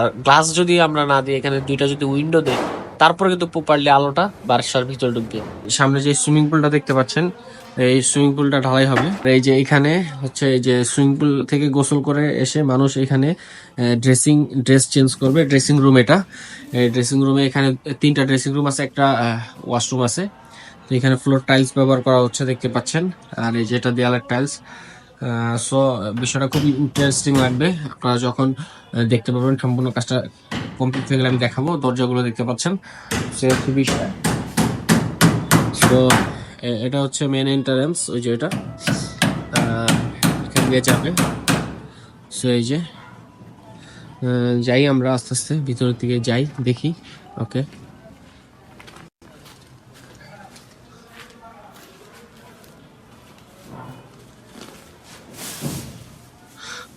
আর glass যদি আমরা না দিই, এখানে দুইটা যদি উইন্ডো দেই, তারপরে কিন্তু প্রপারলি আলোটা বাসার ভিতরে ঢুকবে। সামনে যে সুইমিং পুলটা দেখতে পাচ্ছেন, এই সুইমিং পুলটা ঢালাই হবে। এই যে এখানে হচ্ছে এই যে সুইমিং পুল থেকে গোসল করে এসে মানুষ এখানে ড্রেসিং ড্রেস চেঞ্জ করবে ড্রেসিং রুম এটা। এই ড্রেসিং রুমে এখানে তিনটা ড্রেসিং রুম আছে, একটা ওয়াশরুম আছে। তো এখানে ফ্লোর টাইলস ব্যবহার করা হচ্ছে, দেখতে পাচ্ছেন। আর এই যেটা দেয়ালের টাইলস সো বিষয়টা খুবই ইন্টারেস্টিং লাগবে। আপনারা যখন দেখতে পাবেন সম্পূর্ণ কাজটা কমপ্লিট হয়ে গেলে আমি দেখাবো, দরজাগুলো দেখতে পাচ্ছেন। সে খুবই সো এটা হচ্ছে মেন এন্টারেন্স ওই যে এটা। এখান দিয়ে যাবে সো এই যে যাই আমরা আস্তে আস্তে ভিতরের দিকে যাই, দেখি ওকে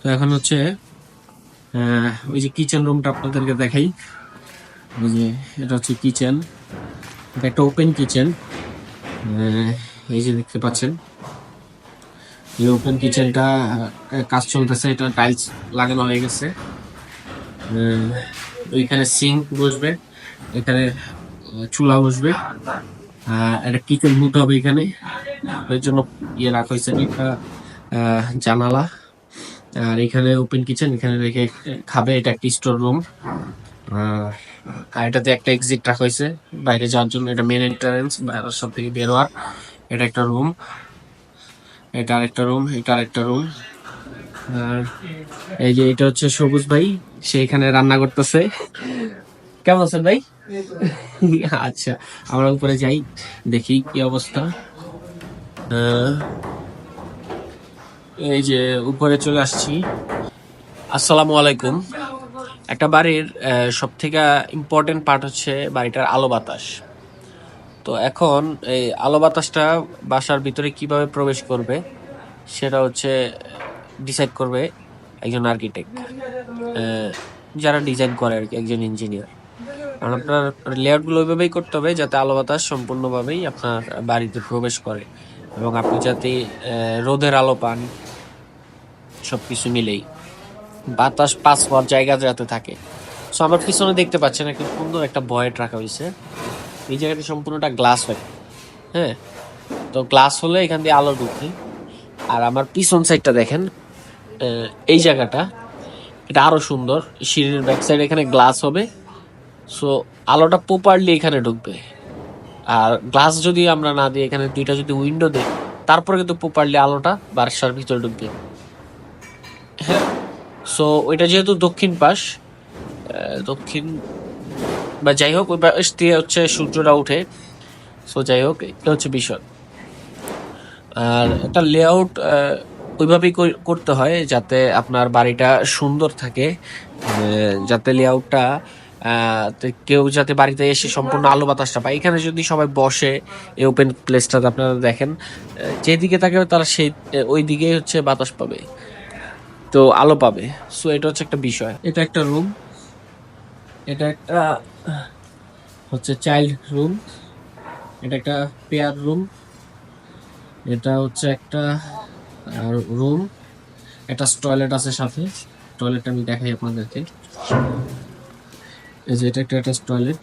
তো এখন হচ্ছে ওই যে কিচেন রুমটা আপনাদেরকে দেখাই। ওই যে এটা হচ্ছে কিচেন এটা একটা ওপেন কিচেন এই যে দেখতে পাচ্ছেন। এই ওপেন কিচেনটা কাজ চলতেছে। এটা টাইলস লাগানো হয়ে গেছে। ওইখানে সিঙ্ক বসবে। এখানে চুলা বসবে। একটা কিচেন হুড হবে এখানে। ওই জন্য ইয়ে রাখা হয়েছে। একটা জানালা। আর এখানে ওপেন কিচেন এখানে রেখে খাবে, এটা একটা স্টোর রুম আর এটাতে একটা এক্সিট রাখা হয়েছে, বাইরে যাওয়ার জন্য। এটা মেন এন্ট্রান্স বাইরের সব থেকে বেরোয়ার এটা একটা রুম এটা আরেকটা রুম এটা আরেকটা রুম আর এই যে এটা হচ্ছে সবুজ ভাই, সে এখানে রান্না করতেছে। কেমন আছেন ভাই? আচ্ছা আমরা উপরে যাই, দেখি কি অবস্থা। এই যে উপরে চলে আসছি। আসসালামু আলাইকুম। একটা বাড়ির সব থেকে ইম্পর্টেন্ট পার্ট হচ্ছে বাড়িটার আলো বাতাস। তো এখন এই আলো বাতাসটা বাসার ভিতরে কীভাবে প্রবেশ করবে, সেটা হচ্ছে ডিসাইড করবে একজন আর্কিটেক্ট যারা ডিজাইন করে আর কি, একজন ইঞ্জিনিয়ার কারণ আপনার লেআউটগুলো ওইভাবেই করতে হবে যাতে আলো বাতাস সম্পূর্ণভাবেই আপনার বাড়িতে প্রবেশ করে। এবং আপনি যাতে রোদের আলো পান সব কিছু মিলেই। বাতাস পাস হওয়ার জায়গা যাতে থাকে। সো আমার পিছনে দেখতে পাচ্ছেন একটা সুন্দর একটা বয়েট রাখা হয়েছে। এই জায়গাটা সম্পূর্ণটা গ্লাস হয় হ্যাঁ? তো গ্লাস হলে এখান দিয়ে আলো ঢুকে আর আমার পিছন সাইডটা দেখেন এই জায়গাটা, এটা আরও সুন্দর। সিঁড়ির ব্যাক সাইড এখানে গ্লাস হবে। সো আলোটা প্রপারলি এখানে ঢুকবে। আর গ্লাস যদি আমরা না দিই, এখানে দুইটা যদি উইন্ডো দিই, তারপরে কিন্তু প্রপারলি আলোটা বাসার ভিতরে ঢুকবে। হ্যাঁ সো ওইটা যেহেতু দক্ষিণ পাশ দক্ষিণ বা যাই হোক, ওই দিয়ে হচ্ছে সূর্যটা উঠে সো যাই হোক, এটা হচ্ছে বিষয়। আর একটা লেআউট ওইভাবেই করতে হয় যাতে আপনার বাড়িটা সুন্দর থাকে। যাতে লেআউটটা কেউ যাতে বাড়িতে এসে সম্পূর্ণ আলো বাতাসটা পায়। এখানে যদি সবাই বসে এই ওপেন প্লেসটাতে আপনারা দেখেন যেদিকে থাকে তারা সেই ওই দিকে হচ্ছে বাতাস পাবে। তো আলো পাবে। সো এটা হচ্ছে একটা বিষয়। এটা একটা রুম এটা একটা, হচ্ছে চাইল্ড রুম এটা একটা পেয়ার রুম এটা হচ্ছে একটা রুম একটা টয়লেট আছে সাথে। টয়লেটটা আমি দেখাই আপনাদেরকে। এই যে এটা একটা একটা টয়লেট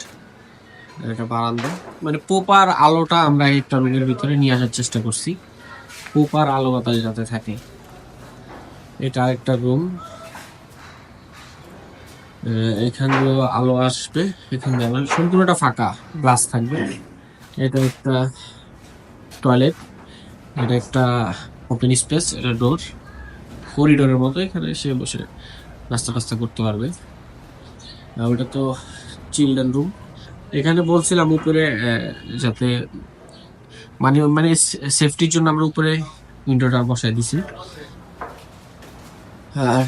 এটা বারান্দা। মানে পোপার আলোটা আমরা এই টয়লেটের ভিতরে নিয়ে আসার চেষ্টা করছি। পোপার আলো বাতাস যাতে থাকে। এটা আরেকটা রুম এখান দিয়ে আলো আসবে, এখান মানে সম্পূর্ণটা ফাঁকা গ্লাস থাকবে। এটা একটা টয়লেট এটা একটা ওপেন স্পেস এটা ডোর করিডোরের মতো এখানে সে বসে নাস্তা টাস্তা করতে পারবে। ওটা তো চিলড্রেন রুম এখানে বলছিলাম উপরে যাতে মানে মানে সেফটির জন্য আমরা উপরে উইন্ডোটা বসাই দিছি। আর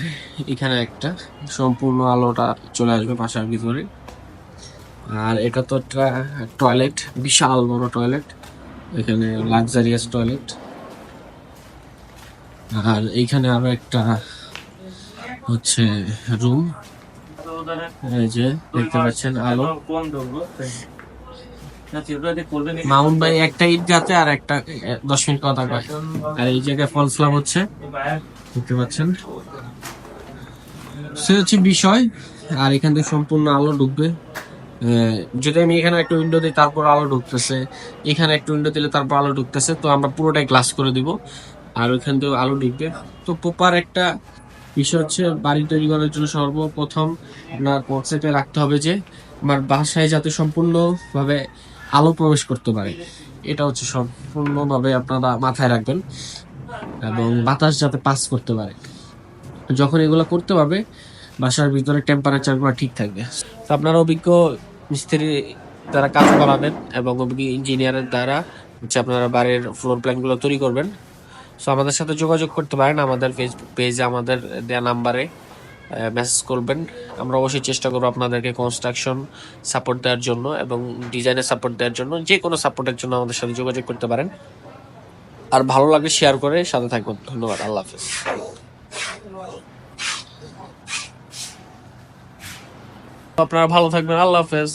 এখানে একটা সম্পূর্ণ আলোটা চলে আসবে বাসার ভিতরে। আর এটা তো একটা টয়লেট বিশাল বড় টয়লেট এখানে লাক্সারিয়াস টয়লেট আর এইখানে আরও একটা হচ্ছে রুম এই যে দেখতে পাচ্ছেন আলো। মাউন্ট ভাই একটা ইট যাতে আর একটা দশ মিনিট কথা কয়। আর এই জায়গায় ফলস লাভ হচ্ছে। দেখতে পাচ্ছেন। সে হচ্ছে বিষয়। আর এখান থেকে সম্পূর্ণ আলো ঢুকবে। আহ, যদি আমি এখানে একটা উইন্ডো দিই তারপর আলো ঢুকতেছে। এখানে একটা উইন্ডো দিলে তারপর আলো ঢুকতেছে। তো আমরা পুরোটাই গ্লাস করে দিব। আর ওইখান থেকে আলো ঢুকবে। তো প্রপার একটা বিষয় হচ্ছে বাড়ি তৈরি করার জন্য সর্বপ্রথম আপনার কনসেপ্টে রাখতে হবে যে, আমার বাসায় যাতে সম্পূর্ণভাবে আলো প্রবেশ করতে পারে। এটা হচ্ছে সম্পূর্ণভাবে আপনারা মাথায় রাখবেন এবং বাতাস যাতে পাস করতে পারে। যখন এগুলো করতে পারবে, বাসার ভিতরে টেম্পারেচারগুলো ঠিক থাকবে। তো আপনারা অভিজ্ঞ মিস্ত্রি দ্বারা কাজ করাবেন এবং অভিজ্ঞ ইঞ্জিনিয়ারের দ্বারা হচ্ছে আপনারা বাড়ির ফ্লোর প্ল্যানগুলো তৈরি করবেন। সো আমাদের সাথে যোগাযোগ করতে পারেন আমাদের ফেসবুক পেজে আমাদের দেওয়া নাম্বারে মেসেজ করবেন। আমরা অবশ্যই চেষ্টা করব আপনাদেরকে কনস্ট্রাকশন সাপোর্ট দেওয়ার জন্য এবং ডিজাইনের সাপোর্ট দেওয়ার জন্য যে কোনো সাপোর্টের জন্য আমাদের সাথে যোগাযোগ করতে পারেন। আর ভালো লাগলে শেয়ার করে সাথে থাকবেন। ধন্যবাদ। আল্লাহ হাফেজ। আপনারা ভালো থাকবেন। আল্লাহ হাফেজ।